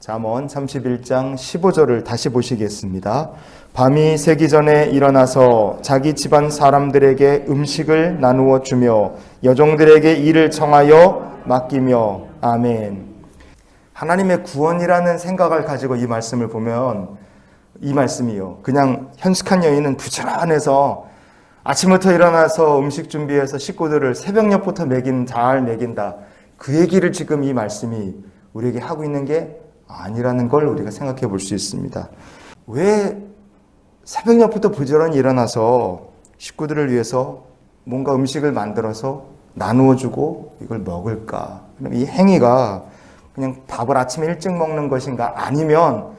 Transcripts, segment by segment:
잠언 31장 15절을 다시 보시겠습니다. 밤이 새기 전에 일어나서 자기 집안 사람들에게 음식을 나누어 주며 여종들에게 일을 청하여 맡기며 아멘. 하나님의 구원이라는 생각을 가지고 이 말씀을 보면 이 말씀이요. 그냥 현숙한 여인은 부지런해서 아침부터 일어나서 음식 준비해서 식구들을 새벽녘부터 먹인 잘 먹인다. 그 얘기를 지금 이 말씀이 우리에게 하고 있는 게 아니라는 걸 우리가 생각해 볼 수 있습니다. 왜 새벽녘부터 부지런히 일어나서 식구들을 위해서 뭔가 음식을 만들어서 나누어 주고 이걸 먹을까? 그럼 이 행위가 그냥 밥을 아침에 일찍 먹는 것인가? 아니면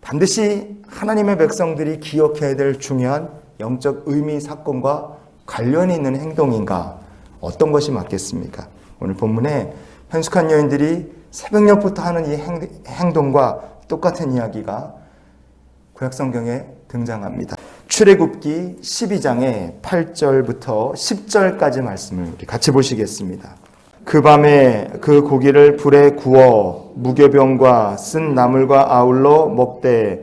반드시 하나님의 백성들이 기억해야 될 중요한 영적 의미 사건과 관련이 있는 행동인가? 어떤 것이 맞겠습니까? 오늘 본문에 현숙한 여인들이 새벽녘부터 하는 이 행, 행동과 똑같은 이야기가 구약성경에 등장합니다. 출애굽기 12장의 8절부터 10절까지 말씀을 우리 같이 보시겠습니다. 그 밤에 그 고기를 불에 구워 무교병과 쓴 나물과 아울러 먹되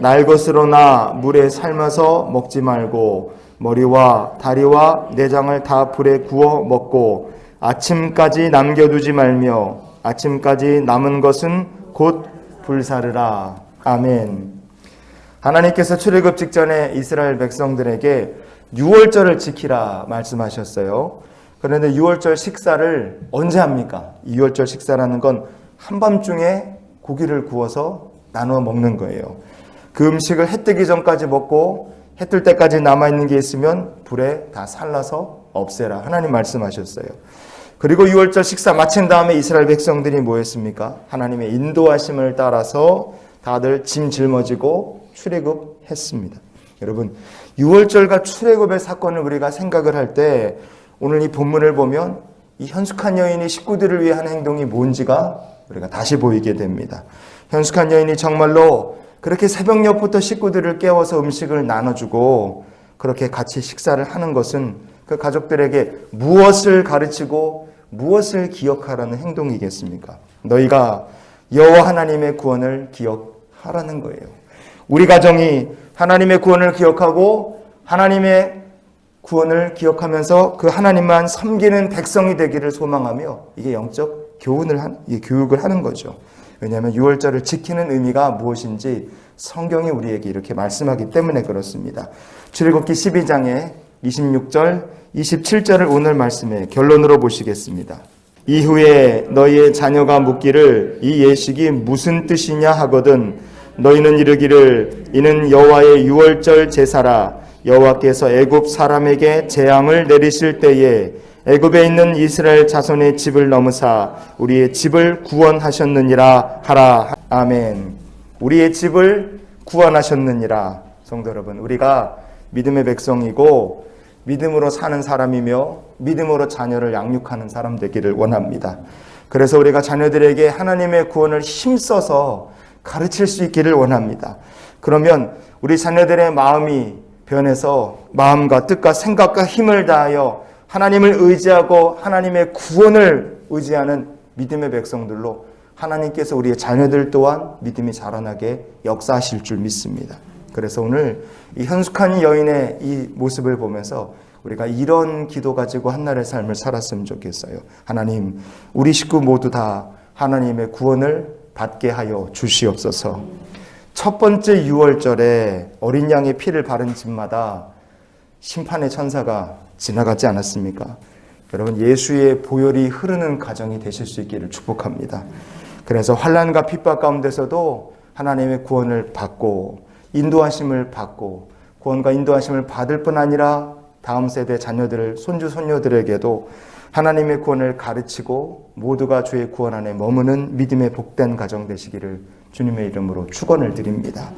날 것으로나 물에 삶아서 먹지 말고 머리와 다리와 내장을 다 불에 구워 먹고 아침까지 남겨두지 말며 아침까지 남은 것은 곧 불사르라. 아멘. 하나님께서 출애굽 직전에 이스라엘 백성들에게 6월절을 지키라 말씀하셨어요. 그런데 6월절 식사를 언제 합니까? 6월절 식사라는 건 한밤중에 고기를 구워서 나누어 먹는 거예요. 그 음식을 해 뜨기 전까지 먹고 해 뜰 때까지 남아있는 게 있으면 불에 다 살라서 없애라. 하나님 말씀하셨어요. 그리고 6월절 식사 마친 다음에 이스라엘 백성들이 뭐 했습니까? 하나님의 인도하심을 따라서 다들 짐 짊어지고 출애굽했습니다. 여러분, 6월절과 출애굽의 사건을 우리가 생각을 할 때 오늘 이 본문을 보면 이 현숙한 여인이 식구들을 위해 하는 행동이 뭔지가 우리가 다시 보이게 됩니다. 현숙한 여인이 정말로 그렇게 새벽녘부터 식구들을 깨워서 음식을 나눠주고 그렇게 같이 식사를 하는 것은 그 가족들에게 무엇을 가르치고 무엇을 기억하라는 행동이겠습니까? 너희가 여호와 하나님의 구원을 기억하라는 거예요. 우리 가정이 하나님의 구원을 기억하고 하나님의 구원을 기억하면서 그 하나님만 섬기는 백성이 되기를 소망하며 이게 영적 교훈을 한, 교육을 하는 거죠. 왜냐하면 6월절을 지키는 의미가 무엇인지 성경이 우리에게 이렇게 말씀하기 때문에 그렇습니다. 출애굽기 12장에 26절, 27절을 오늘 말씀의 결론으로 보시겠습니다. 이후에 너희의 자녀가 묻기를 이 예식이 무슨 뜻이냐 하거든 너희는 이르기를 이는 여호와의 유월절 제사라 여호와께서 애굽 사람에게 재앙을 내리실 때에 애굽에 있는 이스라엘 자손의 집을 넘으사 우리의 집을 구원하셨느니라 하라 아멘. 우리의 집을 구원하셨느니라 성도 여러분 우리가 믿음의 백성이고 믿음으로 사는 사람이며 믿음으로 자녀를 양육하는 사람 되기를 원합니다. 그래서 우리가 자녀들에게 하나님의 구원을 힘써서 가르칠 수 있기를 원합니다. 그러면 우리 자녀들의 마음이 변해서 마음과 뜻과 생각과 힘을 다하여 하나님을 의지하고 하나님의 구원을 의지하는 믿음의 백성들로 하나님께서 우리의 자녀들 또한 믿음이 자라나게 역사하실 줄 믿습니다. 그래서 오늘 이 현숙한 여인의 이 모습을 보면서 우리가 이런 기도 가지고 한날의 삶을 살았으면 좋겠어요. 하나님, 우리 식구 모두 다 하나님의 구원을 받게 하여 주시옵소서. 첫 번째 6월절에 어린 양의 피를 바른 집마다 심판의 천사가 지나가지 않았습니까? 여러분 예수의 보혈이 흐르는 가정이 되실 수 있기를 축복합니다. 그래서 환란과 핍박 가운데서도 하나님의 구원을 받고 인도하심을 받고 구원과 인도하심을 받을 뿐 아니라 다음 세대 자녀들, 손주 손녀들에게도 하나님의 구원을 가르치고 모두가 주의 구원 안에 머무는 믿음의 복된 가정 되시기를 주님의 이름으로 축원을 드립니다.